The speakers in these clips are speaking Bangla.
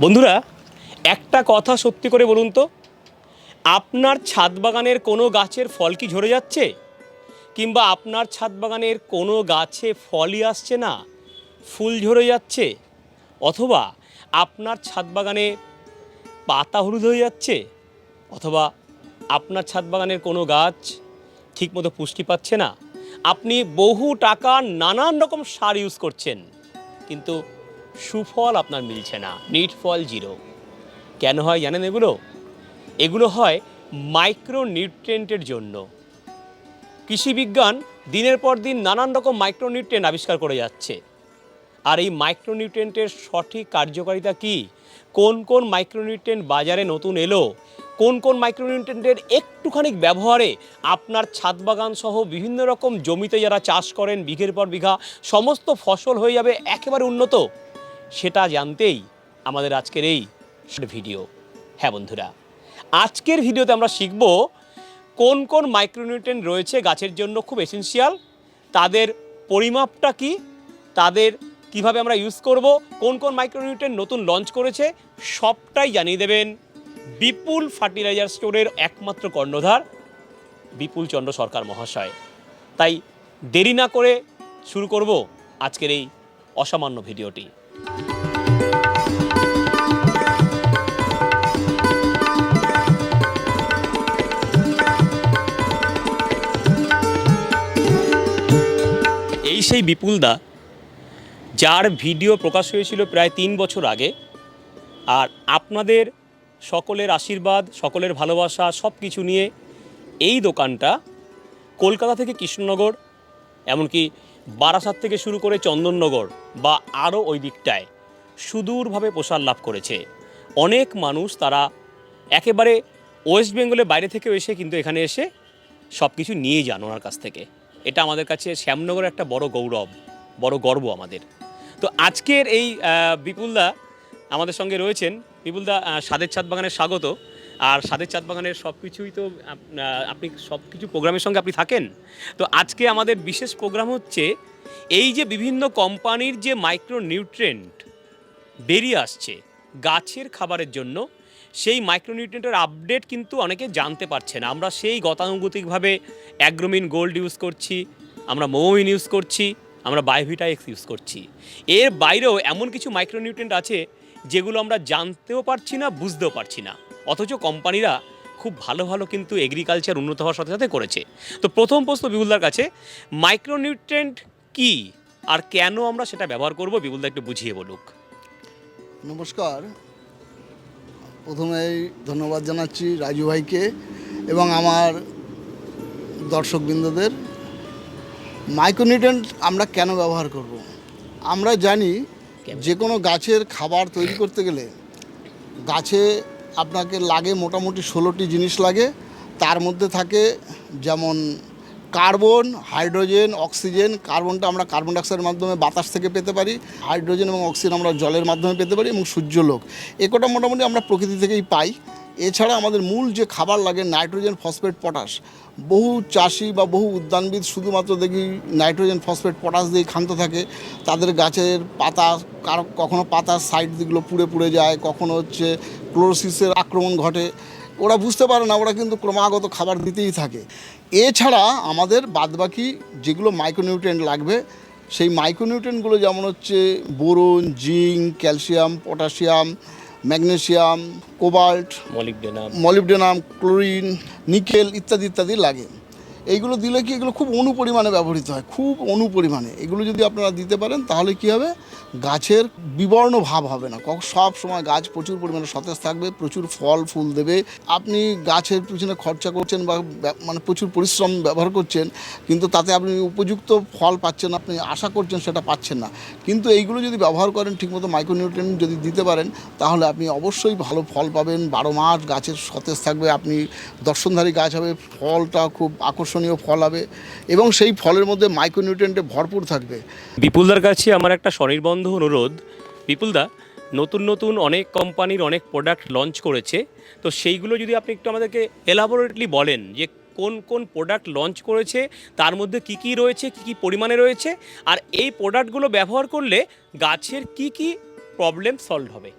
বন্ধুরা, একটা কথা সত্যি করে বলুন তো। আপনার ছাদ বাগানের কোনো গাছের ফল কি ঝরে যাচ্ছে? কিংবা আপনার ছাদ বাগানের কোনো গাছে ফলই আসছে না? ফুল ঝরে যাচ্ছে? অথবা আপনার ছাদ বাগানে পাতা হলুদ হয়ে যাচ্ছে? অথবা আপনার ছাদ বাগানের কোনো গাছ ঠিকমতো পুষ্টি পাচ্ছে না? আপনি বহু টাকা নানান রকম সার ইউজ করছেন। কিন্তু সুফল আপনার মিলছে না নিট ফল জিরো কেন হয় জানেন এগুলো? এগুলো হয় মাইক্রো নিউট্রেন্টের জন্য। কৃষিবিজ্ঞান দিনের পর দিন নানান রকম মাইক্রো নিউট্রেন্ট আবিষ্কার করে যাচ্ছে। আর এই মাইক্রো নিউট্রেন্টের সঠিক কার্যকারিতা কি? কোন কোন মাইক্রো নিউট্রেন্ট বাজারে নতুন এলো? কোন কোন মাইক্রো নিউট্রেন্টের একটুখানি ব্যবহারে আপনার ছাদ বাগান সহ বিভিন্ন রকম জমিতে যারা চাষ করেন, বিঘের পর বিঘা, সমস্ত ফসল হয়ে যাবে একেবারে উন্নত। সেটা জানতেই আমাদের আজকের এই ভিডিও। হ্যাঁ বন্ধুরা, আজকের ভিডিওতে আমরা শিখব কোন কোন মাইক্রোনিউট্রেন রয়েছে গাছের জন্য খুব এসেনশিয়াল তাদের পরিমাপটা কি, তাদের কীভাবে আমরা ইউজ করব, কোন কোন মাইক্রোনিউট্রেন্ট নতুন লঞ্চ করেছে, সবটাই জানিয়ে দেবেন বিপুল ফার্টিলাইজার স্টোরের একমাত্র কর্ণধার বিপুল চন্দ্র সরকার মহাশয়। তাই দেরি না করে শুরু করব আজকের এই অসামান্য ভিডিওটি। এই সেই বিপুলদা যার ভিডিও প্রকাশ হয়েছিল প্রায় তিন বছর আগে, আর আপনাদের সকলের আশীর্বাদ, সকলের ভালোবাসা সব কিছু নিয়ে এই দোকানটা কলকাতা থেকে কৃষ্ণনগর, এমনকি বারাসাত থেকে শুরু করে চন্দননগর বা আরও ওই দিকটায় সুদূরভাবে প্রসার লাভ করেছে। অনেক মানুষ তারা একেবারে ওয়েস্ট বেঙ্গলের বাইরে থেকেও এসে কিন্তু এখানে এসে সব কিছু নিয়ে যান ওনার কাছ থেকে। এটা আমাদের কাছে শ্যামনগরের একটা বড় গৌরব বড় গর্ব আমাদের। তো আজকের এই বিপুলদা আমাদের সঙ্গে রয়েছেন। বিপুলদা আহ, স্বাদের ছাদ বাগানের স্বাগত। আর সাদের ছাদ বাগানের সব কিছুই তো আপনি সব কিছু প্রোগ্রামের সঙ্গে আপনি থাকেন। তো আজকে আমাদের বিশেষ প্রোগ্রাম হচ্ছে এই যে বিভিন্ন কোম্পানির যে মাইক্রো নিউট্রেন্ট বেরিয়ে আসছে গাছের খাবারের জন্য, সেই মাইক্রোনিউট্রিয়েন্টের আপডেট কিন্তু অনেকে জানতে পারছে না। আমরা সেই গতানুগতিকভাবে অ্যাগ্রোমিন গোল্ড ইউজ করছি, আমরা মোমিন ইউজ করছি, আমরা বায়োভিটা এক্স ইউজ করছি। এর বাইরেও এমন কিছু মাইক্রোনিউট্রিয়েন্ট আছে যেগুলো আমরা জানতেও পারছি না, বুঝতেও পারছি না। অথচ কোম্পানিরা খুব ভালো ভালো কিন্তু এগ্রিকালচার উন্নত হওয়ার সাথে সাথে করেছে। তো প্রথম প্রশ্ন বিপুলদার কাছে মাইক্রোনিউট্রিয়েন্ট কি? আর কেন আমরা সেটা ব্যবহার করব? বিপুলদা একটু বুঝিয়ে বলুক। নমস্কার। প্রথমেই ধন্যবাদ জানাচ্ছি রাজু ভাইকে এবং আমার দর্শকবৃন্দদের। মাইক্রোনিউট্রেন্ট আমরা কেন ব্যবহার করব। আমরা জানি যে কোনো গাছের খাবার তৈরি করতে গেলে গাছে আপনাকে লাগে মোটামুটি ষোলোটি জিনিস লাগে। তার মধ্যে থাকে যেমন কার্বন, হাইড্রোজেন, অক্সিজেন। কার্বনটা আমরা কার্বন ডাইঅক্সাইডের মাধ্যমে বাতাস থেকে পেতে পারি। হাইড্রোজেন এবং অক্সিজেন আমরা জলের মাধ্যমে পেতে পারি এবং সূর্যলোক একটা মোটামুটি আমরা প্রকৃতি থেকেই পাই। এছাড়া আমাদের মূল যে খাবার লাগে নাইট্রোজেন ফসফেট পটাশ, বহু চাষি বা বহু উদ্যানবিদ শুধুমাত্র দেখি নাইট্রোজেন ফসফেট পটাশ দিয়ে ক্ষান্ত থাকে। তাদের গাছের পাতা কখনো পাতার সাইড দিকগুলো পুড়ে পুড়ে যায়, কখনো হচ্ছে ক্লোরোসিসের আক্রমণ ঘটে। ওরা বুঝতে পারে না, ওরা কিন্তু ক্রমাগত খাবার দিতেই থাকে। এছাড়া আমাদের বাদবাকি যেগুলো মাইক্রোনিউট্রেন্ট লাগবে, সেই মাইক্রোনিউট্রেন্টগুলো যেমন হচ্ছে boron, zinc, calcium, potassium magnesium cobalt molybdenum. Molybdenum chlorine nickel ইত্যাদি ইত্যাদি লাগে। এইগুলো দিলে কি এগুলো খুব অনুপরিমাণে ব্যবহৃত হয় খুব অনুপরিমাণে। এগুলো যদি আপনারা দিতে পারেন তাহলে কি হবে? গাছের বিবর্ণ ভাব হবে না। সব সময় গাছ প্রচুর পরিমাণে সতেজ থাকবে, প্রচুর ফল, ফুল দেবে। আপনি গাছের পিছনে খরচা করছেন বা মানে প্রচুর পরিশ্রম ব্যবহার করছেন, কিন্তু তাতে আপনি উপযুক্ত ফল পাচ্ছেন আপনি আশা করছেন সেটা পাচ্ছেন না। কিন্তু এইগুলো যদি ব্যবহার করেন, ঠিকমতো মাইক্রোনিউট্রিয়েন্ট যদি দিতে পারেন, তাহলে আপনি অবশ্যই ভালো ফল পাবেন। বারো মাস গাছের সতেজ থাকবে, আপনি দর্শনধারী গাছ হবে, ফলটা খুব আকর্ষণীয় ফল হবে এবং সেই ফলের মধ্যে মাইক্রোনিউট্রিয়েন্টে ভরপুর থাকবে। বিপুলদার কাছে আমার একটা স্বনির্বন্ধ অনুরোধ। বিপুলদা নতুন নতুন অনেক কোম্পানির অনেক প্রোডাক্ট লঞ্চ করেছে। তো সেইগুলো যদি আপনি একটু আমাদেরকে এলাবোরেটলি বলেন যে কোন কোন প্রোডাক্ট লঞ্চ করেছে, তার মধ্যে কি কি রয়েছে, কি কি পরিমাণে রয়েছে, আর এই প্রোডাক্টগুলো ব্যবহার করলে গাছের কি কি প্রবলেম সলভ হবে।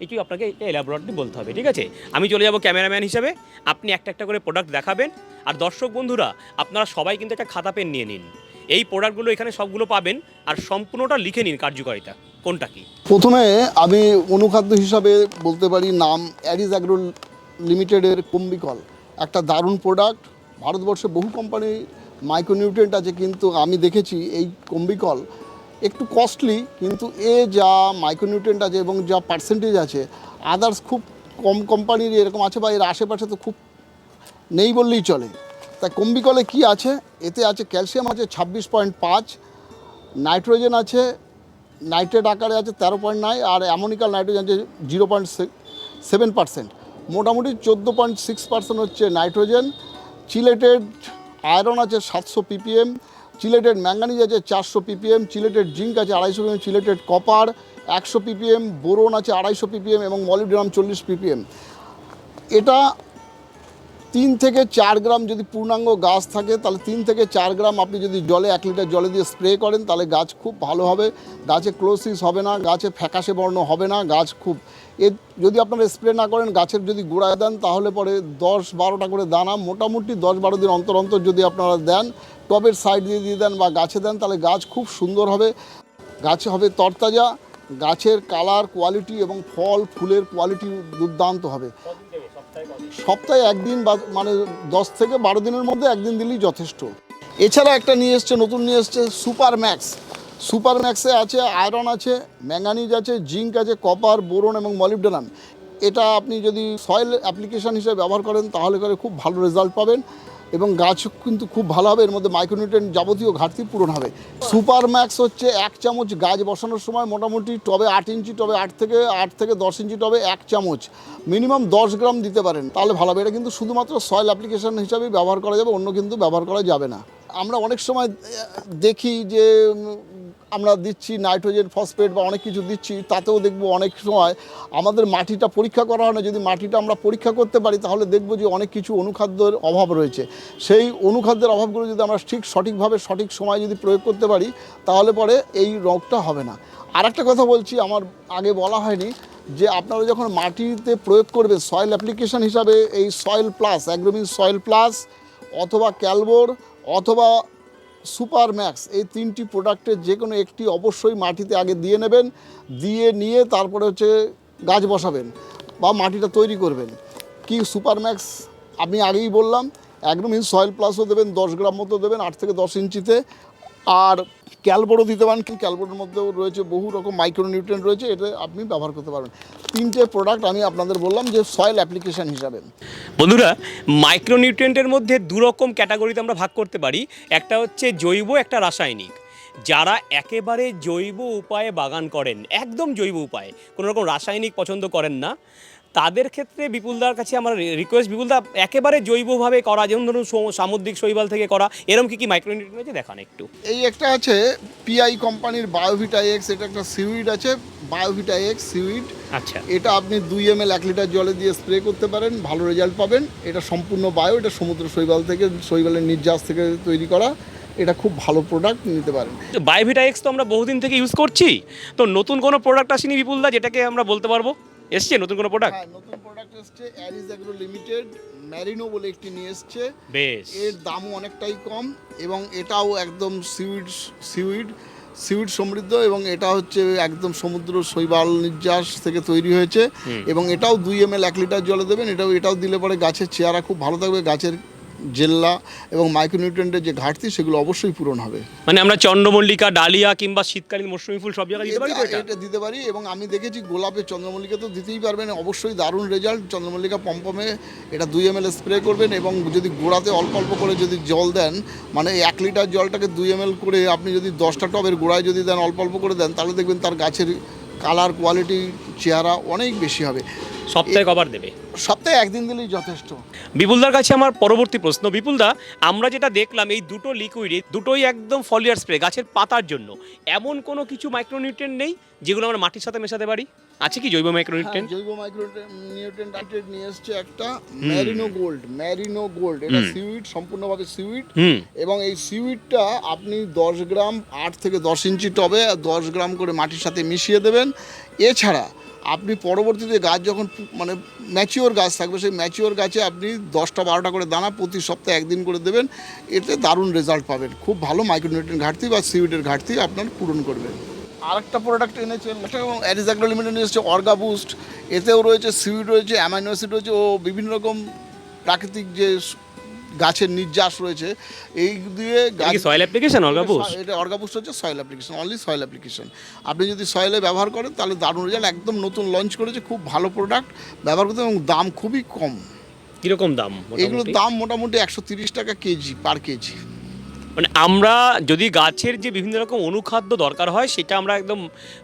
একটু আপনাকে এলাবোরেটলি বলতে হবে, ঠিক আছে? আমি চলে যাব ক্যামেরাম্যান হিসেবে, আপনি একটা একটা করে প্রোডাক্ট দেখাবেন। আর দর্শক বন্ধুরা, আপনারা সবাই কিন্তু একটা খাতা পেন নিয়ে নিন। এই প্রোডাক্টগুলো এখানে সবগুলো পাবেন আর সম্পূর্ণটা লিখে নিন কার্যকারিতা, কোনটা কি? প্রথমে আমি অনুখাদ্য হিসাবে বলতে পারি নাম অ্যারিজ অ্যাগ্রো লিমিটেডের কম্বিকল একটা দারুণ প্রোডাক্ট। ভারতবর্ষে বহু কোম্পানি মাইক্রোনিউট্রিয়েন্ট আছে, কিন্তু আমি দেখেছি এই কম্বিকল একটু কস্টলি কিন্তু এ যা মাইক্রোনিউট্রিয়েন্ট আছে এবং যা পার্সেন্টেজ আছে আদার্স খুব কম কোম্পানির এরকম আছে বা এর আশেপাশে তো খুব নেই বললেই চলে। তাই কম্বিকলে কি আছে? এতে আছে ক্যালসিয়াম আছে ছাব্বিশ পয়েন্ট পাঁচ, নাইট্রোজেন আছে, নাইট্রেট আকারে আছে তেরো পয়েন্ট নয়, আর অ্যামোনিকাল নাইট্রোজেন আছে জিরো পয়েন্ট সেভেন পার্সেন্ট। মোটামুটি চোদ্দ পয়েন্ট সিক্স পার্সেন্ট হচ্ছে নাইট্রোজেন, চিলেটেড আয়রন আছে সাতশো পিপিএম, চিলেটেড ম্যাঙ্গানিজ আছে চারশো পিপিএম, চিলেটেড জিঙ্ক আছে আড়াইশো পিপিএম, চিলেটেড কপার একশো পিপিএম, বোরন আছে আড়াইশো পিপিএম এবং মলিবডেনাম চল্লিশ পিপিএম। এটা তিন থেকে চার গ্রাম যদি পূর্ণাঙ্গ গাছ থাকে, তাহলে তিন থেকে চার গ্রাম আপনি যদি জলে এক লিটার জলে দিয়ে স্প্রে করেন, তাহলে গাছ খুব ভালো হবে। গাছে ক্লোসিস হবে না, গাছে ফ্যাকাশে বর্ণ হবে না, গাছ খুব এর যদি আপনারা স্প্রে না করেন, গাছের যদি গোড়ায় দেন, তাহলে পরে দশ বারোটা করে দানা, মোটামুটি দশ বারো দিন অন্তর অন্তর যদি আপনারা দেন, টবের সাইড দিয়ে দিয়ে দেন বা গাছে দেন, তাহলে গাছ খুব সুন্দর হবে। গাছে হবে তরতাজা, গাছের কালার কোয়ালিটি এবং ফল, ফুলের কোয়ালিটি দুর্দান্ত হবে। সপ্তাহে একদিন বা মানে দশ থেকে বারো দিনের মধ্যে একদিন দিলেই যথেষ্ট। এছাড়া একটা নিয়ে এসছে, নতুন নিয়ে এসছে সুপার ম্যাক্স সুপার ম্যাক্সে আছে আয়রন আছে ম্যাঙ্গানিজ আছে জিঙ্ক আছে কপার বোরন এবং মলিবডেনাম এটা আপনি যদি সয়েল অ্যাপ্লিকেশান হিসেবে ব্যবহার করেন, তাহলে করে খুব ভালো রেজাল্ট পাবেন। এবং গাছ কিন্তু খুব ভালো হবে। এর মধ্যে মাইক্রোনিউট্রেন যাবতীয় ঘাটতি পূরণ হবে। সুপার ম্যাক্স হচ্ছে এক চামচ গাছ বসানোর সময় মোটামুটি টবে আট ইঞ্চি, টবে আট থেকে আট থেকে দশ ইঞ্চি, টবে এক চামচ। মিনিমাম দশ গ্রাম দিতে পারেন। তাহলে ভালো হবে। এটা কিন্তু শুধুমাত্র সয়েল অ্যাপ্লিকেশন হিসাবে ব্যবহার করা যাবে, অন্য কিন্তু ব্যবহার করা যাবে না। আমরা অনেক সময় দেখি যে আমরা দিচ্ছি নাইট্রোজেন, ফসফেট বা অনেক কিছু দিচ্ছি, তাতেও দেখব অনেক সময় আমাদের মাটিটা পরীক্ষা করা হয় না। যদি মাটিটা আমরা পরীক্ষা করতে পারি, তাহলে দেখব যে অনেক কিছু অনুখাদ্যের অভাব রয়েছে। সেই অনুখাদ্যের অভাবগুলো যদি আমরা ঠিক সঠিকভাবে, সঠিক সময় যদি প্রয়োগ করতে পারি, তাহলে পরে এই রোগটা হবে না। আর একটা কথা বলছি, আমার আগে বলা হয়নি, যে আপনারা যখন মাটিতে প্রয়োগ করবে সয়েল অ্যাপ্লিকেশন হিসাবে এই soil plus Agromin soil plus অথবা ক্যালবোর অথবা সুপার ম্যাক্স, এই তিনটি প্রোডাক্টের যে কোনো একটি অবশ্যই মাটিতে আগে দিয়ে নেবেন, দিয়ে নিয়ে তারপরে হচ্ছে গাছ বসাবেন বা মাটিটা তৈরি করবেন। কি সুপার ম্যাক্স? আমি আগেই বললাম, একদম ইন সয়েল প্লাসও দেবেন, দশ গ্রাম মতো দেবেন, আট থেকে দশ ইঞ্চিতে। আর ক্যালবোরও দিতে পারেন ক্যালবোরের মধ্যেও রয়েছে বহু রকম মাইক্রোনিউট্রেন রয়েছে, এটা আপনি ব্যবহার করতে পারবেন। তিনটে প্রোডাক্ট আমি আপনাদের বললাম যে সয়েল অ্যাপ্লিকেশন হিসাবে। বন্ধুরা মাইক্রোনিউট্রিয়েন্টের মধ্যে দু রকম ক্যাটাগরিতে আমরা ভাগ করতে পারি। একটা হচ্ছে জৈব, একটা রাসায়নিক। যারা একেবারে জৈব উপায়ে বাগান করেন, একদম জৈব উপায়ে, কোনো রকম রাসায়নিক পছন্দ করেন না। তাদের ক্ষেত্রে বিপুলদার কাছে আমার রিকোয়েস্ট বিপুলদা একেবারে জৈবভাবে করা যেমন ধরুন সামুদ্রিক শৈবাল থেকে করা এরকম কি কি মাইক্রোনিউট্রিয়েন্ট আছে দেখান একটু। এই একটা আছে পিআই কোম্পানির বায়োভিটা এক্স এটা একটা সিউইড আছে বায়োভিটা এক্স সিউইড আচ্ছা। এটা আপনি দুই এম এল এক লিটার জলে দিয়ে স্প্রে করতে পারেন ভালো রেজাল্ট পাবেন। এটা সম্পূর্ণ বায়ো এটা সমুদ্র শৈবাল থেকে শৈবালের নির্যাস থেকে তৈরি করা। এটা খুব ভালো প্রোডাক্ট নিতে পারেন। বায়োভিটা এক্স তো আমরা বহুদিন থেকে ইউজ করছি। তো নতুন কোনো প্রোডাক্ট আসেনি বিপুলদা যেটাকে আমরা বলতে পারব? এসছে নতুন কোনো প্রোডাক্ট হ্যাঁ নতুন প্রোডাক্ট এসছে অ্যারিস অ্যাগ্রো লিমিটেড ম্যারিনো বলে একটি নিয়ে এসছে। বেশ। এর দামও অনেকটাই কম এবং এটাও একদম সিউইড সিউইড সিউইড সমৃদ্ধ এবং এটা হচ্ছে একদম সমুদ্র শৈবাল নির্যাস থেকে তৈরি হয়েছে এবং এটাও দুই এম এল এক লিটার জলে দেবেন এটাও এটাও দিলে পরে গাছের চেহারা খুব ভালো থাকবে গাছের জেল্লা এবং মাইক্রোনিউট্রেন্টের যে ঘাটতি সেগুলো অবশ্যই পূরণ হবে। মানে আমরা চন্দ্রমল্লিকা ডালিয়া কিংবা শীতকালীন মৌসুমী ফুল সব জায়গায় দিতে পারি এটা দিতে পারি এবং আমি দেখেছি গোলাপের চন্দ্রমল্লিকা তো দিতেই পারবেন। অবশ্যই দারুণ রেজাল্ট। চন্দ্রমল্লিকা পম্পমে এটা দুই এম স্প্রে করবেন এবং যদি গোড়াতে অল্প অল্প করে যদি জল দেন মানে এক লিটার জলটাকে দুই এম করে আপনি যদি দশটা টবের গোড়ায় যদি দেন অল্প অল্প করে দেন তাহলে দেখবেন তার গাছের কালার কোয়ালিটি চেহারা অনেক বেশি হবে। সপ্তাহে কবার দেবে। সপ্তাহে একদিন দিলেই যথেষ্ট। বিপুলদার কাছে আমার পরবর্তী প্রশ্ন বিপুলদা আমরা যেটা দেখলাম এই দুটো লিকুইড দুটোই একদম ফলিয়ার স্প্রে গাছের পাতার জন্য। এমন কোনো কিছু মাইক্রোনিউট্রেন্ট নেই যেগুলো আমরা মাটির সাথে মেশাতে পারি? আছে কি জৈব হ্যাঁ, মাইক্রোনিউট্রেন্ট জৈব মাইক্রোনিউট্রেন্ট নিয়ে এসছে একটা ম্যারিনো গোল্ড ম্যারিনো গোল্ড এটা সিউইড সম্পূর্ণভাবে সিউইড এবং এই সিউইডটা আপনি দশ গ্রাম আট থেকে দশ ইঞ্চি টবে দশ গ্রাম করে মাটির সাথে মিশিয়ে দেবেন। এছাড়া আপনি পরবর্তীতে গাছ যখন মানে ম্যাচিওর গাছ থাকবে সেই ম্যাচিওর গাছে আপনি দশটা বারোটা করে দানা প্রতি সপ্তাহে একদিন করে দেবেন। এতে দারুণ রেজাল্ট পাবেন। খুব ভালো মাইক্রোনিউট্রিয়েন্ট ঘাটতি বা সিউডের ঘাটতি আপনার পূরণ করবেন আরেকটা প্রোডাক্ট এনেছেন অ্যারিজাগ্রো লিমিটেড এসেছে অর্গা বুস্ট এতেও রয়েছে সিউড রয়েছে অ্যামাইনো অ্যাসিড রয়েছে ও বিভিন্ন রকম প্রাকৃতিক যে গাছের নির্যাস রয়েছে এই দিয়ে সয়েল অ্যাপ্লিকেশন এটা অর্গাবুস্ট হচ্ছে soil application only soil application আপনি যদি সয়েলে ব্যবহার করেন তাহলে দারুণ রেজাল্ট একদম নতুন লঞ্চ করেছে খুব ভালো প্রোডাক্ট ব্যবহার করতে এবং দাম খুবই কম। কীরকম দাম এগুলোর দাম মোটামুটি একশো তিরিশ টাকা কেজি পার কেজি। মানে আমরা যদি গাছের যে বিভিন্ন রকম অনুখাদ্য দরকার হয় সেটা আমরা একদম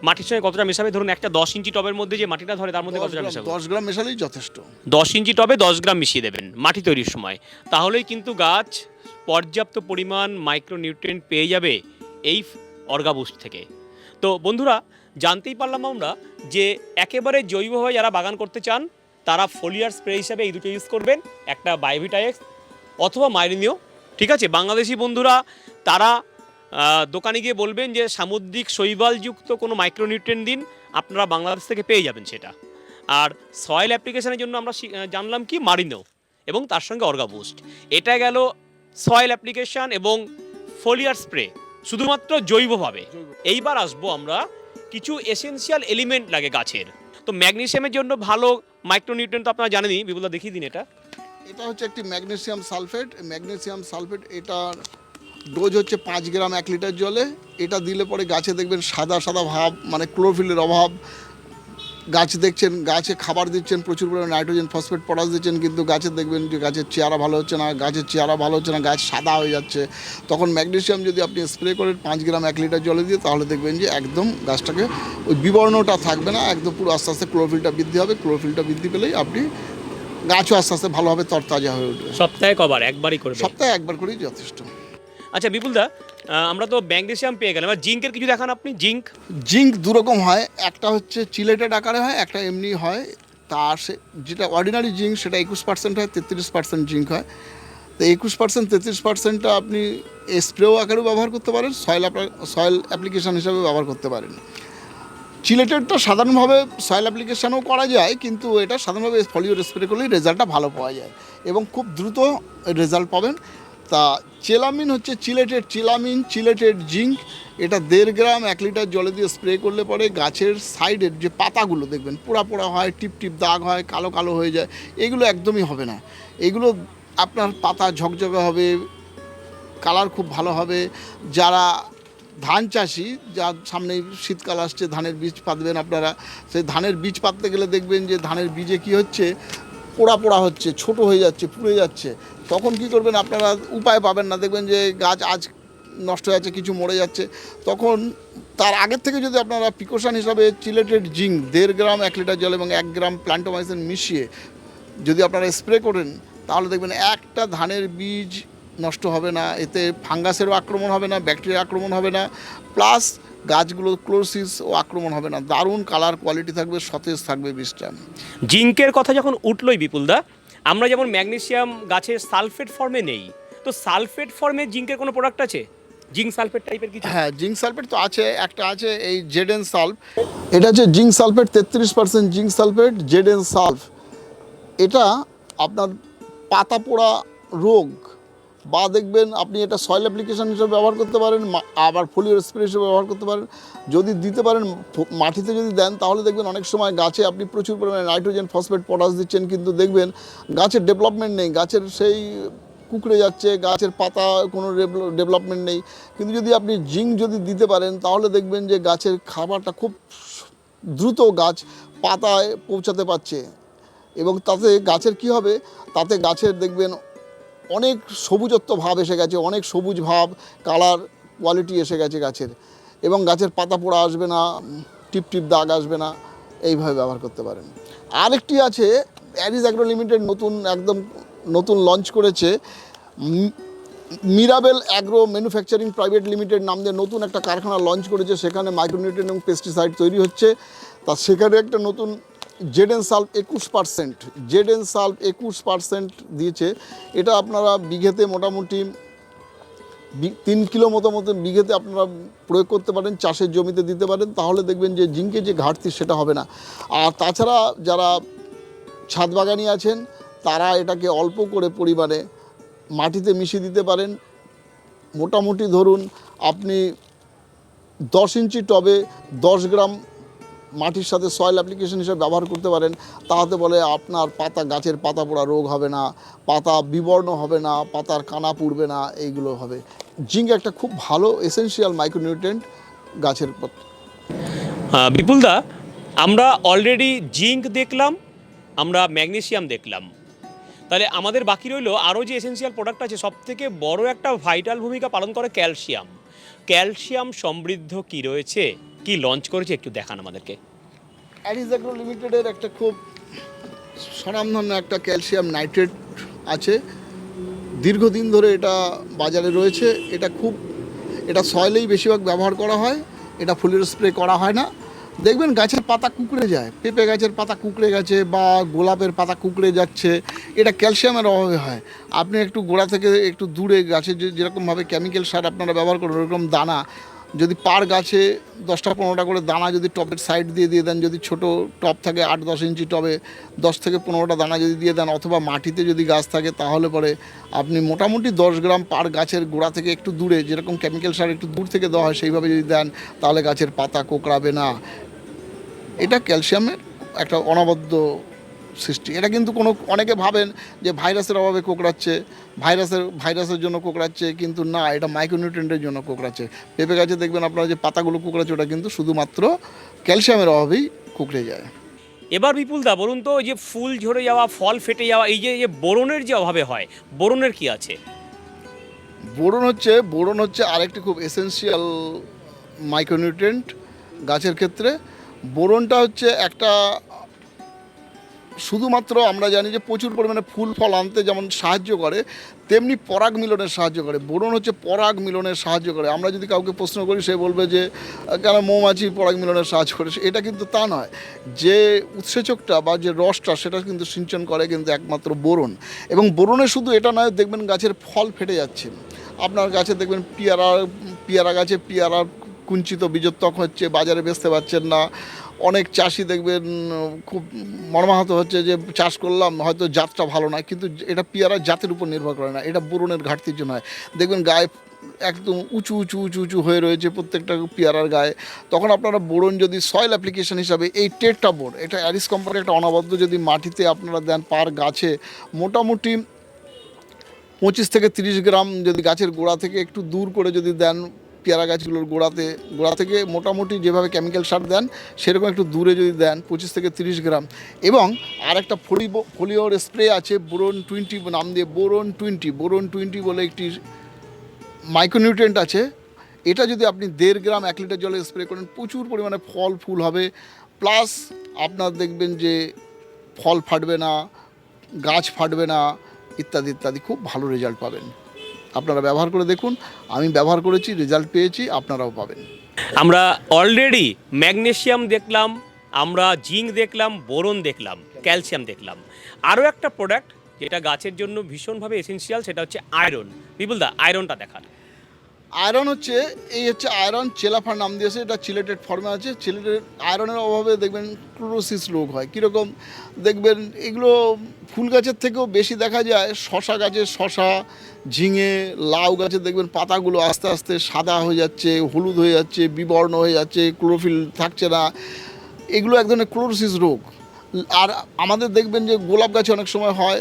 মাটির সঙ্গে কতটা মেশাবে? ধরুন একটা দশ ইঞ্চি টবের মধ্যে যে মাটিটা ধরে তার মধ্যে কতটা মেশাবো? দশ গ্রাম মেশালেই যথেষ্ট। দশ ইঞ্চি টবে দশ গ্রাম মিশিয়ে দেবেন মাটি তৈরির সময়। তাহলেই কিন্তু গাছ পর্যাপ্ত পরিমাণ মাইক্রোনিউট্রিয়েন্ট পেয়ে যাবে এই অর্গাবুস্ট থেকে। তো বন্ধুরা জানতেই পারলাম আমরা যে একেবারে জৈবভাবে যারা বাগান করতে চান তারা ফোলিয়ার স্প্রে হিসাবে এই দুটো ইউজ করবেন। একটা বায়োভিটাএক্স অথবা মাইরিনিও ঠিক আছে? বাংলাদেশি বন্ধুরা, তারা দোকানে গিয়ে বলবেন যে সামুদ্রিক শৈবালযুক্ত কোনো মাইক্রোনিউট্রিয়েন্ট দিন আপনারা বাংলাদেশ থেকে পেয়ে যাবেন সেটা। আর সয়েল অ্যাপ্লিকেশনের জন্য আমরা জানলাম কি? মারিনো এবং তার সঙ্গে অর্গা বুস্ট এটা গেল সয়েল অ্যাপ্লিকেশন এবং ফোলিয়ার স্প্রে শুধুমাত্র জৈবভাবে। এইবার আসব আমরা কিছু এসেনশিয়াল এলিমেন্ট লাগে গাছের। তো ম্যাগনেশিয়ামের জন্য ভালো মাইক্রোনিউট্রিয়েন্ট তো আপনারা জানেনই, বিপুলদা দেখিয়ে দিন এটা। এটা হচ্ছে একটি ম্যাগনেসিয়াম সালফেট। ম্যাগনেসিয়াম সালফেট এটার ডোজ হচ্ছে পাঁচ গ্রাম এক লিটার জলে। এটা দিলে পরে গাছে দেখবেন সাদা সাদা ভাব মানে ক্লোরোফিলের অভাব। গাছ দেখছেন, গাছে খাবার দিচ্ছেন, প্রচুর পরিমাণে নাইট্রোজেন, ফসফেট, পটাশ দিচ্ছেন, কিন্তু গাছে দেখবেন যে গাছের চেহারা ভালো হচ্ছে না, গাছের চেহারা ভালো হচ্ছে না, গাছ সাদা হয়ে যাচ্ছে। তখন ম্যাগনেসিয়াম যদি আপনি স্প্রে করেন পাঁচ গ্রাম এক লিটার জলে দিয়ে, তাহলে দেখবেন যে একদম গাছটাকে ওই বিবর্ণটা থাকবে না, একদম পুরো আস্তে আস্তে ক্লোরোফিলটা বৃদ্ধি হবে। ক্লোরোফিলটা বৃদ্ধি পেলেই আপনি গাছও আস্তে আস্তে ভালোভাবে তরতাজা হয়ে উঠবে। সপ্তাহে কবার? একবারই করবে? সপ্তাহে একবার করেই যথেষ্ট। আচ্ছা বিপুলদা আমরা তো ম্যাগনেসিয়াম পেয়ে গেলাম। আর জিঙ্কের কিছু দেখান আপনি জিঙ্ক। জিঙ্ক দুরকম হয় একটা হচ্ছে চিলেটেড আকারে হয় একটা এমনি হয়। তার সে যেটা অর্ডিনারি জিঙ্ক সেটা একুশ পার্সেন্ট হয় তেত্রিশ পার্সেন্ট জিঙ্ক হয়। তো একুশ পার্সেন্ট তেত্রিশ পার্সেন্টটা আপনি স্প্রেও আকারেও ব্যবহার করতে পারেন সয়েল সয়েল অ্যাপ্লিকেশন হিসাবে ব্যবহার করতে পারেন। চিলেটেডটা সাধারণভাবে সয়েল অ্যাপ্লিকেশানও করা যায়, কিন্তু এটা সাধারণভাবে ফলিও স্প্রে করলেই রেজাল্টটা ভালো পাওয়া যায়। এবং খুব দ্রুত রেজাল্ট পাবেন। তা চেলামিন হচ্ছে চিলেটেড চিলামিন চিলেটেড জিঙ্ক। এটা দেড় গ্রাম, এক লিটার জলে দিয়ে স্প্রে করলে পরে গাছের সাইডের যে পাতাগুলো দেখবেন, পোড়া পোড়া হয়, টিপ টিপ দাগ হয়, কালো কালো হয়ে যায়, এগুলো একদমই হবে না। এগুলো আপনার পাতা ঝকঝকে হবে কালার খুব ভালো হবে। যারা ধান চাষি, যার সামনে শীতকাল আসছে, ধানের বীজ পাতবেন আপনারা। সেই ধানের বীজ পাততে গেলে দেখবেন যে ধানের বীজে কি হচ্ছে, পোড়া পোড়া হচ্ছে, ছোট হয়ে যাচ্ছে, পুড়ে যাচ্ছে। তখন কি করবেন আপনারা, উপায় পাবেন না। দেখবেন যে গাছ আজ নষ্ট হয়ে যাচ্ছে, কিছু মরে যাচ্ছে। তখন তার আগের থেকে যদি আপনারা প্রিকশন হিসাবে চিলেটেড জিঙ্ক দেড় গ্রাম এক লিটার জল এবং এক গ্রাম প্ল্যান্টোমাইসিন মিশিয়ে যদি আপনারা স্প্রে করেন, তাহলে দেখবেন একটা ধানের বীজ নষ্ট হবে না এতে ফাঙ্গাসেরও আক্রমণ হবে না ব্যাকটেরিয়া আক্রমণ হবে না প্লাস গাছগুলো ক্লোরসিস ও আক্রমণ হবে না। দারুণ কালার কোয়ালিটি থাকবে সতেজ থাকবে বীজটা জিঙ্কের কথা যখন উঠলোই বিপুলদা আমরা যেমন ম্যাগনেসিয়াম গাছের সালফেট ফর্মে নেই তো সালফেট ফর্মে জিঙ্কের কোনো প্রোডাক্ট আছে? জিঙ্ক সালফেট টাইপের কিছু? হ্যাঁ জিঙ্ক সালফেট তো আছে একটা আছে এই জেডেন সালফ। এটা হচ্ছে জিঙ্ক সালফেট তেত্রিশ পার্সেন্ট জিঙ্ক সালফেট জেডেন সালফ। এটা আপনার পাতা পোড়া রোগ বা দেখবেন আপনি এটা সয়েল অ্যাপ্লিকেশন হিসেবে ব্যবহার করতে পারেন আবার ফোলিওর স্প্রে হিসেবে ব্যবহার করতে পারেন। যদি দিতে পারেন মাটিতে যদি দেন, তাহলে দেখবেন অনেক সময় গাছে আপনি প্রচুর পরিমাণে নাইট্রোজেন ফসফেট পটাশ দিচ্ছেন, কিন্তু দেখবেন গাছের ডেভেলপমেন্ট নেই, গাছের সেই কুকড়ে যাচ্ছে, গাছের পাতা কোনো ডেভেলপমেন্ট নেই। কিন্তু যদি আপনি জিঙ্ক যদি দিতে পারেন, তাহলে দেখবেন যে গাছের খাবারটা খুব দ্রুত গাছ পাতায় পৌঁছাতে পারছে। এবং তাতে গাছের কি হবে? তাতে গাছের দেখবেন অনেক সবুজত্ব ভাব এসে গেছে, অনেক সবুজ ভাব কালার কোয়ালিটি এসে গেছে গাছের। এবং গাছের পাতা পোড়া আসবে না, টিপ টিপ দাগ আসবে না, এইভাবে ব্যবহার করতে পারেন। আরেকটি আছে অ্যারিস অ্যাগ্রো লিমিটেড নতুন, একদম নতুন লঞ্চ করেছে Mirabel agro manufacturing private limited নাম দিয়ে নতুন একটা কারখানা লঞ্চ করেছে, সেখানে মাইক্রোনিউট্রিয়েন্ট এবং পেস্টিসাইড তৈরি হচ্ছে। তা সেখানে একটা নতুন জেডেন সাল্ফ একুশ পার্সেন্ট জেডেন সাল্ফ একুশ পার্সেন্ট দিয়েছে। এটা আপনারা বিঘেতে মোটামুটি তিন কিলো মতো মতো বিঘেতে আপনারা প্রয়োগ করতে পারেন, চাষের জমিতে দিতে পারেন। তাহলে দেখবেন যে জিঙ্কে যে ঘাটতি সেটা হবে না। আর তাছাড়া যারা ছাদ বাগানি আছেন, তারা এটাকে অল্প করে পরিমাণে মাটিতে মিশিয়ে দিতে পারেন। মোটামুটি ধরুন, আপনি দশ ইঞ্চি টবে দশ গ্রাম মাটির সাথে সয়েল অ্যাপ্লিকেশন হিসেবে ব্যবহার করতে পারেন। তাহাতে বলে আপনার পাতা গাছের পাতা পোড়া রোগ হবে না পাতা বিবর্ণ হবে না পাতার কানা পুড়বে না এইগুলো হবে। জিঙ্ক একটা খুব ভালো এসেনশিয়াল মাইক্রোনিউট্রেন্ট গাছের। আহ, বিপুলদা আমরা অলরেডি জিঙ্ক দেখলাম আমরা ম্যাগনেসিয়াম দেখলাম। তাহলে আমাদের বাকি রইল আরও যে এসেন্সিয়াল প্রোডাক্ট আছে সব থেকে বড় একটা ভাইটাল ভূমিকা পালন করে ক্যালসিয়াম। ক্যালসিয়াম সমৃদ্ধ কি রয়েছে? কি লঞ্চ করেছে একটু দেখান আমাদেরকে। অ্যারিজ অ্যাগ্রো লিমিটেডের একটা খুব স্বনামধন্য একটা ক্যালসিয়াম নাইট্রেট আছে। দীর্ঘদিন ধরে এটা বাজারে রয়েছে। এটা খুব, এটা সয়েলেই বেশিরভাগ ব্যবহার করা হয়। এটা ফুলের স্প্রে করা হয় না। দেখবেন গাছের পাতা কুকড়ে যায়। পেঁপে গাছের পাতা কুকড়ে গেছে বা গোলাপের পাতা কুকড়ে যাচ্ছে। এটা ক্যালসিয়ামের অভাবে হয়। আপনি একটু গোড়া থেকে একটু দূরে গাছের যে যেরকমভাবে কেমিক্যাল সার আপনারা ব্যবহার করেন, ওরকম দানা যদি পার গাছে দশটা পনেরোটা করে দানা যদি টবের সাইড দিয়ে দিয়ে দেন, যদি ছোট টব থাকে আট দশ ইঞ্চি টবে, দশ থেকে পনেরোটা দানা যদি দিয়ে দেন অথবা মাটিতে যদি গাছ থাকে তাহলে পরে আপনি মোটামুটি দশ গ্রাম পার গাছের গোড়া থেকে একটু দূরে, যেরকম কেমিক্যাল সার একটু দূর থেকে দেওয়া হয় সেইভাবে যদি দেন, তাহলে গাছের পাতা কোকড়াবে না। এটা ক্যালসিয়ামের একটা অনবদ্য সৃষ্টি। এটা কিন্তু কোনো অনেকে ভাবেন যে ভাইরাসের অভাবে কোকড়াচ্ছে ভাইরাসের ভাইরাসের জন্য কোকড়াচ্ছে কিন্তু না এটা মাইক্রোনিউট্রেন্টের জন্য কোকড়াচ্ছে। পেঁপে গাছে দেখবেন আপনারা যে পাতাগুলো কোকড়াচ্ছে ওটা কিন্তু শুধুমাত্র ক্যালসিয়ামের অভাবেই কুকড়ে যায়। এবার বিপুলদা বলুন তো ওই যে ফুল ঝরে যাওয়া ফল ফেটে যাওয়া এই যে এই যে বোরনের যে অভাবে হয় বোরনের কি আছে? বোরন হচ্ছে বোরন হচ্ছে আরেকটি খুব এসেনশিয়াল মাইক্রোনিউট্রেন্ট গাছের ক্ষেত্রে। বোরনটা হচ্ছে একটা শুধুমাত্র আমরা জানি যে প্রচুর পরিমাণে ফুল, ফল আনতে যেমন সাহায্য করে, তেমনি পরাগ মিলনের সাহায্য করে। বোরন হচ্ছে পরাগ মিলনের সাহায্য করে। আমরা যদি কাউকে প্রশ্ন করি, সে বলবে যে কেন মৌমাছি পরাগ মিলনের সাহায্য করে? এটা কিন্তু তা নয়। যে উৎসেচকটা বা যে রসটা, সেটা কিন্তু সিঞ্চন করে কিন্তু একমাত্র বোরন এবং বোরনে শুধু এটা নয়, দেখবেন গাছের ফল ফেটে যাচ্ছে। আপনার গাছে দেখবেন পিয়ারা পিয়ারা গাছে পিয়ারা কুঞ্চিত বীজত্বক হচ্ছে, বাজারে বেচতে পারছেন না। অনেক চাষি দেখবেন, খুব মর্মাহত হচ্ছে যে চাষ করলাম, হয়তো জাতটা ভালো নয় কিন্তু এটা পেয়ারা জাতের উপর নির্ভর করে না, এটা বোরনের ঘাটতির জন্য হয়। দেখবেন গায়ে একদম উঁচু উঁচু উঁচু উঁচু হয়ে রয়েছে প্রত্যেকটা পেয়ারার গায়ে। তখন আপনারা বোরন যদি সয়েল অ্যাপ্লিকেশন হিসাবে এই টেটটা বোর, এটা অ্যারিস কোম্পানির একটা অনবদ্য যদি মাটিতে আপনারা দেন পার গাছে, মোটামুটি পঁচিশ থেকে তিরিশ গ্রাম যদি গাছের গোড়া থেকে একটু দূর করে যদি দেন পেয়ারা গাছগুলোর গোড়াতে, গোড়া থেকে মোটামুটি যেভাবে কেমিক্যাল সার দেন, সেরকম একটু দূরে যদি দেন, পঁচিশ থেকে তিরিশ গ্রাম। এবং আর একটা ফলিবো ফলিওর স্প্রে আছে, বোরন টোয়েন্টি নাম দিয়ে বোরন টোয়েন্টি বোরন টোয়েন্টি বলে একটি মাইক্রোনিউট্রেন্ট আছে। এটা যদি আপনি দেড় গ্রাম, এক লিটার জলে স্প্রে করেন, প্রচুর পরিমাণে ফল, ফুল হবে। প্লাস আপনার দেখবেন যে ফল ফাটবে না, গাছ ফাটবে না, ইত্যাদি ইত্যাদি। খুব ভালো রেজাল্ট পাবেন। আপনারা ব্যবহার করে দেখুন। আমি ব্যবহার করেছি রেজাল্ট পেয়েছি, আপনারাও পাবেন। আমরা অলরেডি ম্যাগনেশিয়াম দেখলাম, আমরা জিঙ্ক দেখলাম বোরন দেখলাম ক্যালসিয়াম দেখলাম। আরও একটা প্রোডাক্ট যেটা গাছের জন্য ভীষণভাবে এসেন্সিয়াল সেটা হচ্ছে আয়রন বিপুলদা আয়রনটা দেখান। আয়রন হচ্ছে, এই হচ্ছে আয়রন চেলাফার নাম দিয়েছে, এটা চিলেটেড ফর্মে আছে চিলেটেড আয়রনের অভাবে দেখবেন ক্লোরোসিস রোগ হয়। কীরকম? দেখবেন এগুলো ফুল গাছের থেকেও বেশি দেখা যায়, শশা গাছে শশা, ঝিঙে, লাউ গাছে দেখবেন পাতাগুলো আস্তে আস্তে সাদা হয়ে যাচ্ছে, হলুদ হয়ে যাচ্ছে, বিবর্ণ হয়ে যাচ্ছে ক্লোরোফিল থাকছে না। এগুলো এক ধরনের ক্লোরোসিস রোগ। আর আমাদের দেখবেন যে গোলাপ গাছে অনেক সময় হয়,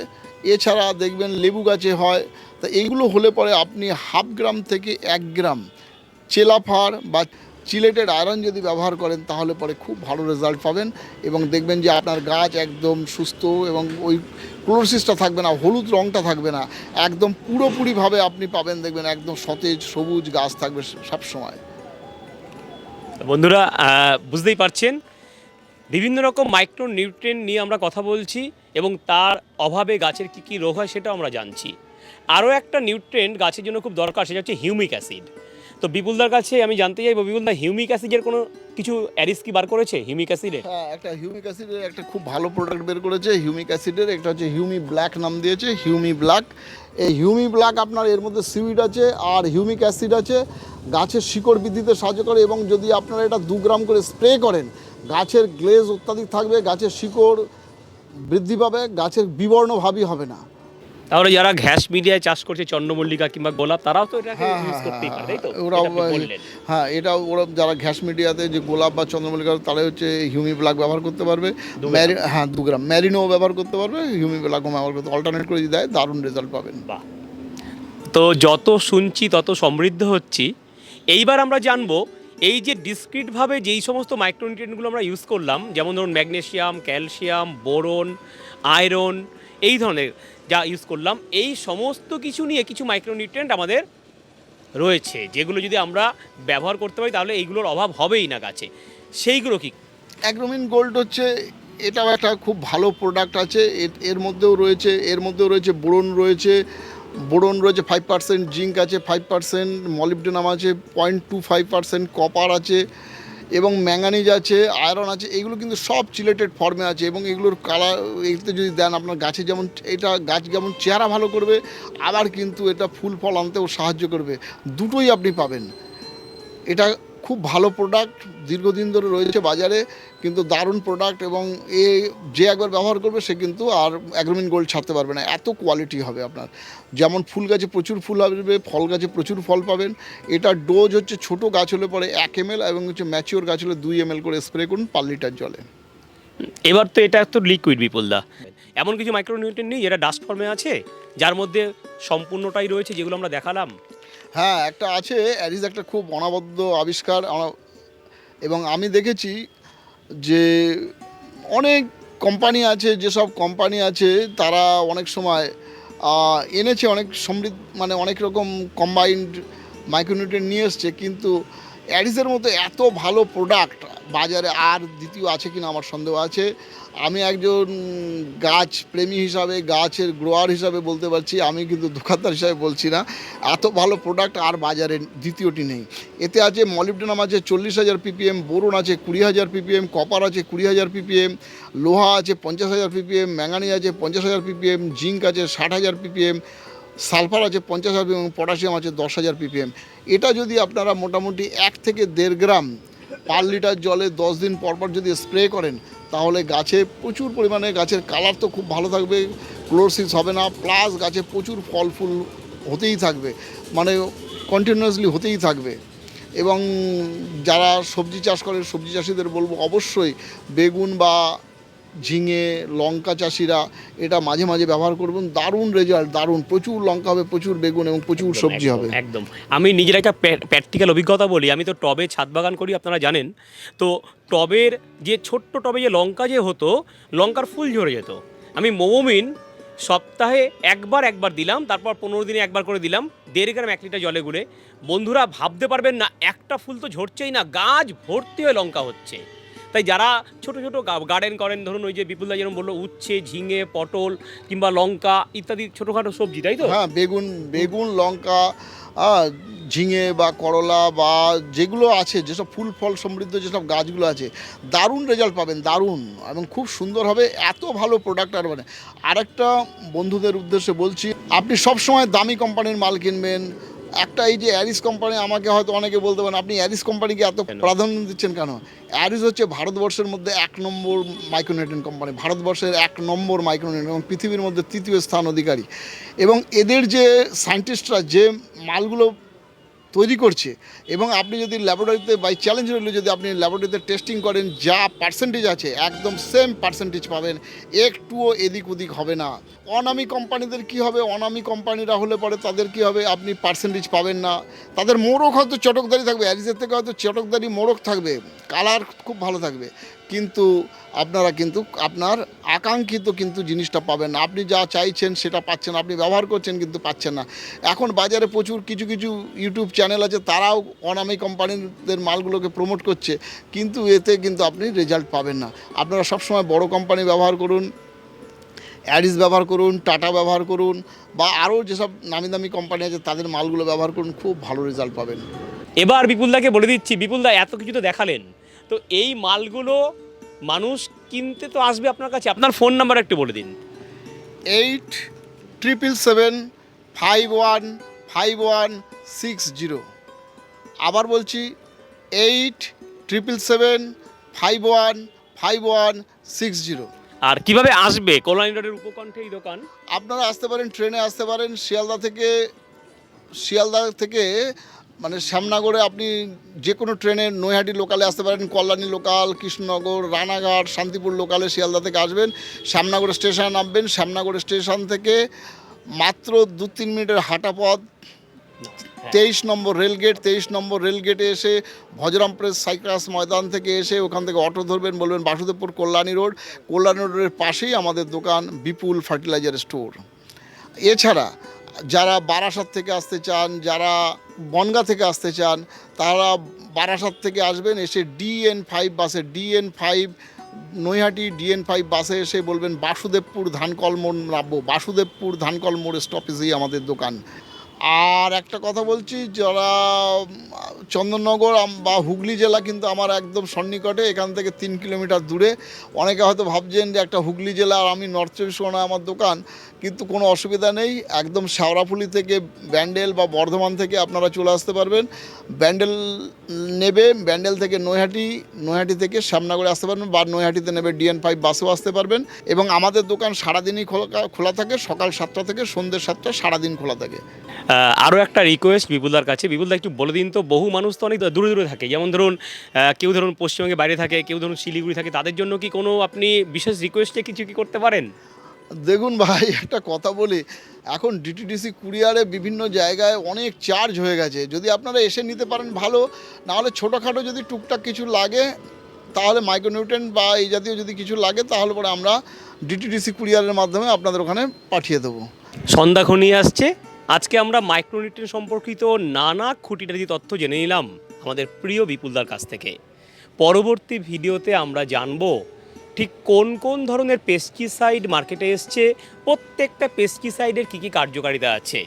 এছাড়া দেখবেন লেবু গাছে হয় তা এইগুলো হলে পরে আপনি হাফ গ্রাম থেকে এক গ্রাম চেলাফার বা চিলেটেড আয়রন যদি ব্যবহার করেন, তাহলে পরে খুব ভালো রেজাল্ট পাবেন এবং দেখবেন যে আপনার গাছ একদম সুস্থ এবং ওই ক্লোরোসিসটা থাকবে না, হলুদ রঙটা থাকবে না, একদম পুরোপুরিভাবে আপনি পাবেন, দেখবেন একদম সতেজ সবুজ গাছ থাকবে সবসময় বন্ধুরা বুঝতেই পারছেন, বিভিন্ন রকম মাইক্রো নিউট্রেন নিয়ে আমরা কথা বলছি এবং তার অভাবে গাছের কী কী রোগ হয় সেটাও আমরা জানছি। আরও একটা নিউট্রেন্ট গাছের জন্য খুব দরকার, সেটা হচ্ছে হিউমিক অ্যাসিড। তো বিপুলদার কাছে আমি জানতে চাইব, বিপুলদা, হিউমিক অ্যাসিডের কোনো কিছু অ্যারিস কি বার করেছে, হিউমিক অ্যাসিডের? হ্যাঁ একটা হিউমিক অ্যাসিডের একটা খুব ভালো প্রোডাক্ট বের করেছে, হিউমিক অ্যাসিডের, একটা হচ্ছে হিউমি ব্ল্যাক নাম দিয়েছে, হিউমি ব্ল্যাক। এই হিউমি ব্ল্যাক আপনার এর মধ্যে সিউইড আছে আর হিউমিক অ্যাসিড আছে, গাছের শিকড় বৃদ্ধিতে সাহায্য করে এবং যদি আপনারা এটা দু গ্রাম করে স্প্রে করেন, গাছের গ্লেজ অত্যাধিক থাকবে, গাছের শিকড় বৃদ্ধি পাবে, গাছের বিবর্ণভাবই হবে না। তাহলে যারা ঘ্যাস মিডিয়ায় চাষ করছে চন্দ্রমল্লিকা কিংবা গোলাপ তারাও তো এটাকে হ্যাঁ, ইউজ হ্যাঁ, করতেই পারে তাই তো? বললেন। হ্যাঁ এটা ওরা যারা ঘ্যাস মিডিয়াতে যে গোলাপ বা চন্দ্রমল্লিকা তারা হচ্ছে হিউমি ব্ল্যাক ব্যবহার করতে পারবে। হ্যাঁ দু গ্রাম। ম্যারিনো ব্যবহার করতে পারবে হিউমি ব্ল্যাকও ব্যবহার করতে অল্টারনেট করে দেয় দারুণ রেজাল্ট পাবেন। বাহ। তো যত শুনছি তত সমৃদ্ধ হচ্ছি। এইবার আমরা জানব এই যে ডিসক্রিটভাবে যেই সমস্ত মাইক্রোনিউট্রিয়েন্টগুলো আমরা ইউজ করলাম যেমন ধরুন ম্যাগনেশিয়াম ক্যালসিয়াম বোরন আয়রন এই ধরনের যা ইউজ করলাম, এই সমস্ত কিছু নিয়ে কিছু মাইক্রোনিউট্রেন্ট আমাদের রয়েছে, যেগুলো যদি আমরা ব্যবহার করতে পারি তাহলে এইগুলোর অভাব হবেই না গাছে। সেইগুলো কি? অ্যাগ্রোমিন গোল্ড হচ্ছে, এটাও একটা খুব ভালো প্রোডাক্ট আছে, এর- মধ্যেও রয়েছে, এর মধ্যেও রয়েছে বোরন রয়েছে বোরন রয়েছে ফাইভ পার্সেন্ট জিঙ্ক আছে ফাইভ পার্সেন্ট মলিবডেনাম আছে point two five percent copper আছে এবং ম্যাঙ্গানিজ আছে, আয়রন আছে, এগুলো কিন্তু সব চিলেটেড ফর্মে আছে এবং এগুলোর কালার এগুলোতে যদি দেন আপনার গাছে যেমন, এটা গাছ যেমন চেহারা ভালো করবে, আবার কিন্তু এটা ফুল ফল আনতেও সাহায্য করবে। দুটোই আপনি পাবেন। এটা খুব ভালো প্রোডাক্ট দীর্ঘদিন ধরে রয়েছে বাজারে, কিন্তু দারুণ প্রোডাক্ট এবং এ যে একবার ব্যবহার করবে সে কিন্তু আর অ্যাগ্রোমিন গোল্ড ছাড়তে পারবে না। এত কোয়ালিটি হবে আপনার। যেমন ফুল গাছে প্রচুর ফুল আসবে, ফল গাছে প্রচুর ফল পাবেন। এটার ডোজ হচ্ছে ছোট গাছ হলে পরে এক এম এবং হচ্ছে ম্যাচিওর গাছ হলে দুই এম করে স্প্রে করুন, পার লিটার জলে। এবার তো এটা তো লিকুইড বিপুলদা এমন কিছু মাইক্রোনিউট্রিয়েন্ট নেই, যেটা ডাস্ট ফর্মে আছে, যার মধ্যে সম্পূর্ণটাই রয়েছে, যেগুলো আমরা দেখালাম। হ্যাঁ একটা আছে, অ্যারিস একটা খুব অনবদ্য আবিষ্কার। এবং আমি দেখেছি যে অনেক কোম্পানি আছে, যেসব কোম্পানি আছে, তারা অনেক সময় এনেছে অনেক সমৃদ্ধ মানে অনেক রকম কম্বাইন্ড মাইক্রোনিউট্রেন নিয়ে এসছে, কিন্তু অ্যারিসের মতো এত ভালো প্রোডাক্ট বাজারে আর দ্বিতীয় আছে কিনা আমার সন্দেহ আছে। আমি একজন গাছ প্রেমী হিসাবে, গাছের গ্রোয়ার হিসাবে বলতে পারছি, আমি কিন্তু দোকানদার হিসাবে বলছি না। এত ভালো প্রোডাক্ট আর বাজারে দ্বিতীয়টি নেই। এতে আছে মলিবডেনাম আছে চল্লিশ হাজার পিপিএম বোরন আছে কুড়ি হাজার পিপিএম কপার আছে কুড়ি হাজার পিপিএম লোহা আছে পঞ্চাশ হাজার পিপিএম ম্যাঙ্গানি আছে পঞ্চাশ হাজার পিপিএম জিঙ্ক আছে ষাট হাজার পিপিএম সালফার আছে পঞ্চাশ হাজার পিপিএম পটাশিয়াম আছে দশ হাজার পিপিএম এটা যদি আপনারা মোটামুটি এক থেকে দেড় গ্রাম পার লিটার জলে দশ দিন পরপর পর যদি স্প্রে করেন, তাহলে গাছে প্রচুর পরিমাণে গাছের কালার তো খুব ভালো থাকবে ক্লোরসিস হবে না প্লাস গাছে প্রচুর ফল ফুল হতেই থাকবে মানে কন্টিনিউয়াসলি হতেই থাকবে। এবং যারা সবজি চাষ করে, সবজি চাষিদের বলব অবশ্যই বেগুন বা ঝিঙে লঙ্কা চাষিরা এটা মাঝে মাঝে ব্যবহার করবেন। দারুণ রেজাল্ট দারুণ। প্রচুর লঙ্কা হবে প্রচুর বেগুন এবং প্রচুর সবজি হবে। একদম। আমি নিজের একটা প্র্যাকটিক্যাল অভিজ্ঞতা বলি। আমি তো টবে ছাদ বাগান করি আপনারা জানেন। তো টবের যে ছোট্ট টবে যে লঙ্কা যে হতো লঙ্কার ফুল ঝরে যেত। আমি মৌমিন সপ্তাহে একবার একবার দিলাম তারপর পনেরো দিনে একবার করে দিলাম দেড় গ্রাম এক লিটার জলে গুলে। বন্ধুরা ভাবতে পারবেন না একটা ফুল তো ঝরছেই না গাছ ভর্তি হয়ে লঙ্কা হচ্ছে। তাই যারা ছোট ছোট গার্ডেন করেন, ধরুন ওই যে বিপুলদা যেরকম বলল, উচ্ছে, ঝিঙে, পটল কিংবা লঙ্কা ইত্যাদি ছোটোখাটো সবজি, তাই তো? হ্যাঁ বেগুন বেগুন, লঙ্কা ঝিঙে বা করলা বা যেগুলো আছে, যেসব ফুল ফল সমৃদ্ধ যেসব গাছগুলো আছে, দারুণ রেজাল্ট পাবেন, দারুণ। এবং খুব সুন্দর হবে, এত ভালো প্রোডাক্ট আর মানে। আরেকটা বন্ধুদের উদ্দেশ্যে বলছি, আপনি সবসময় দামি কোম্পানির মাল কিনবেন একটা এই যে অ্যারিস কোম্পানি আমাকে হয়তো অনেকে বলতে পারেন আপনি অ্যারিস কোম্পানিকে এত প্রাধান্য দিচ্ছেন কেন? অ্যারিস হচ্ছে ভারতবর্ষের মধ্যে এক নম্বর মাইক্রোনিউট্রিয়েন্ট কোম্পানি ভারতবর্ষের এক নম্বর মাইক্রোনিউট্রিয়েন্ট এবং পৃথিবীর মধ্যে তৃতীয় স্থান অধিকারী। এবং এদের যে সায়েন্টিস্টরা যে মালগুলো তৈরি করছে এবং আপনি যদি ল্যাবরেটরিতে বাই চ্যালেঞ্জ রইলে যদি আপনি ল্যাবরেটরিতে টেস্টিং করেন, যা পার্সেন্টেজ আছে, একদম সেম পার্সেন্টেজ পাবেন। একটুও এদিক ওদিক হবে না। অনামি কোম্পানিদের কি হবে? অনামি কোম্পানিরা হলে পরে তাদের কি হবে? আপনি পার্সেন্টেজ পাবেন না। তাদের মোড়ক হয়তো চটকদারি থাকবে। অ্যারিজের থেকে হয়তো চটকদারি মোড়ক থাকবে। কালার খুব ভালো থাকবে। কিন্তু আপনারা কিন্তু, আপনার আকাঙ্ক্ষিত কিন্তু জিনিসটা পাবেন না। আপনি যা চাইছেন সেটা পাচ্ছেন আপনি ব্যবহার করছেন কিন্তু পাচ্ছেন না। এখন বাজারে প্রচুর কিছু কিছু ইউটিউব চ্যানেল আছে, তারাও অনামি কোম্পানিদের মালগুলোকে প্রমোট করছে, কিন্তু এতে কিন্তু আপনি রেজাল্ট পাবেন না। আপনারা সবসময় বড় কোম্পানি ব্যবহার করুন অ্যাডিস ব্যবহার করুন টাটা ব্যবহার করুন, বা আরও যেসব নামি দামি কোম্পানি আছে, তাদের মালগুলো ব্যবহার করুন, খুব ভালো রেজাল্ট পাবেন। এবার বিপুলদাকে বলে দিচ্ছি, বিপুলদা এত কিছু তো দেখালেন। তো এই মালগুলো মানুষ কিনতে তো আসবে আপনার কাছে। আপনার ফোন নাম্বার একটু বলে দিন। Eight triple seven five one five one six zero. আবার বলছি eight triple seven five one five one six zero. আর কীভাবে আসবে? কল্যাণী রোডের উপকণ্ঠে এই দোকান? আপনারা আসতে পারেন ট্রেনে আসতে পারেন শিয়ালদা থেকে শিয়ালদা থেকে মানে শ্যামনগরে আপনি যে কোনো ট্রেনে নৈহাটি লোকালে আসতে পারেন কল্যাণী লোকাল কৃষ্ণনগর রানাঘাট শান্তিপুর লোকালে শিয়ালদা থেকে আসবেন। শ্যামনগর স্টেশন নামবেন। শ্যামনগর স্টেশন থেকে মাত্র দু তিন মিনিটের হাঁটা পথ। তেইশ নম্বর রেলগেট তেইশ নম্বর রেলগেটে এসে ভজরাম প্রেস সাইক্রাস ময়দান থেকে এসে ওখান থেকে অটো ধরবেন বলবেন বাসুদেবপুর কল্যাণী রোড। কল্যাণী রোডের পাশেই আমাদের দোকান বিপুল ফার্টিলাইজার স্টোর। এছাড়া যারা বারাসাত থেকে আসতে চান, যারা বনগা থেকে আসতে চান, তারা বারাসাত থেকে আসবেন, এসে ডিএন ফাইভ বাসে, DN five Naihati DN five বাসে এসে বলবেন, বাসুদেবপুর ধানকল মোড় নামবো। বাসুদেবপুর ধানকল মোড় স্টপেজেই আমাদের দোকান। আর একটা কথা বলছি, যারা, চন্দননগর বা হুগলি জেলা কিন্তু আমার একদম সন্নিকটে, এখান থেকে তিন কিলোমিটার দূরে, অনেকে হয়তো ভাবছেন যে একটা হুগলি জেলা আর আমি নর্থ চব্বিশ পরগনায় আমার দোকান কিন্তু কোনো অসুবিধা নেই। একদম শেওড়াফুলি থেকে ব্যান্ডেল বা বর্ধমান থেকে আপনারা চলে আসতে পারবেন। ব্যান্ডেল নেবে, ব্যান্ডেল থেকে নৈহাটি নৈহাটি থেকে শ্যামনগরে আসতে পারবেন বা নৈহাটিতে নেবে ডিএন ফাইভ বাসেও আসতে পারবেন। এবং আমাদের দোকান সারাদিনই খোলা খোলা থাকে, সকাল সাতটা থেকে সন্ধ্যে সাতটা সারাদিন খোলা থাকে। আরও একটা রিকোয়েস্ট বিপুলদার কাছে। বিপুলদা, একটু বলে দিন তো, বহু মানুষ তো অনেক দূরে দূরে থাকে। যেমন ধরুন কেউ ধরুন পশ্চিমবঙ্গে বাইরে থাকে, কেউ ধরুন শিলিগুড়ি থাকে। তাদের জন্য কি কোনো আপনি বিশেষ রিকোয়েস্টে কিছু কি করতে পারেন? দেখুন ভাই, একটা কথা বলি। এখন ডিটিডিসি কুরিয়ারে বিভিন্ন জায়গায় অনেক চার্জ হয়ে গেছে। যদি আপনারা এসে নিতে পারেন ভালো, নাহলে ছোটোখাটো যদি টুকটাক কিছু লাগে, তাহলে মাইক্রোনিউট্রেন বা এই জাতীয় যদি কিছু লাগে, তাহলে পরে আমরা ডিটিডিসি কুরিয়ারের মাধ্যমে আপনাদের ওখানে পাঠিয়ে দেবো। সন্ধ্যা আসছে। আজকে আমরা মাইক্রোনিউট্রিয়েন্ট সম্পর্কিত নানা খুঁটিনাটি তথ্য জেনে নিলাম আমাদের প্রিয় বিপুলদার কাছ থেকে। পরবর্তী ভিডিওতে আমরা জানব ঠিক কোন কোন ধরনের পেস্টিসাইড মার্কেটে এসছে, প্রত্যেকটা পেস্টিসাইডের কী কী কার্যকারিতা আছে?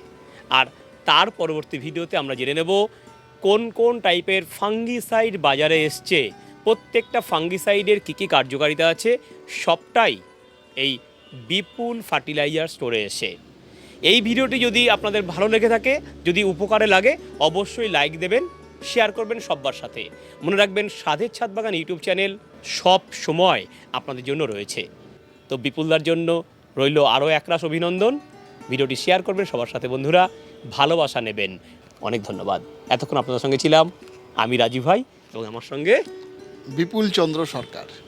আর তার পরবর্তী ভিডিওতে আমরা জেনে নেব কোন কোন টাইপের ফাঙ্গিসাইড বাজারে এসছে, প্রত্যেকটা ফাঙ্গিসাইডের কী কী কার্যকারিতা আছে, সবটাই এই বিপুল ফার্টিলাইজার স্টোরে এসে। এই ভিডিওটি যদি আপনাদের ভালো লেগে থাকে, যদি উপকারে লাগে, অবশ্যই লাইক দেবেন শেয়ার করবেন সব্বার সাথে। মনে রাখবেন সাধের ছাদ বাগান ইউটিউব চ্যানেল। সব সময় আপনাদের জন্য রয়েছে। তো বিপুলদার জন্য রইল আরও একরাশ অভিনন্দন। ভিডিওটি শেয়ার করবেন সবার সাথে বন্ধুরা। ভালোবাসা নেবেন। অনেক ধন্যবাদ। এতক্ষণ আপনাদের সঙ্গে ছিলাম আমি রাজীব ভাই এবং আমার সঙ্গে বিপুল চন্দ্র সরকার।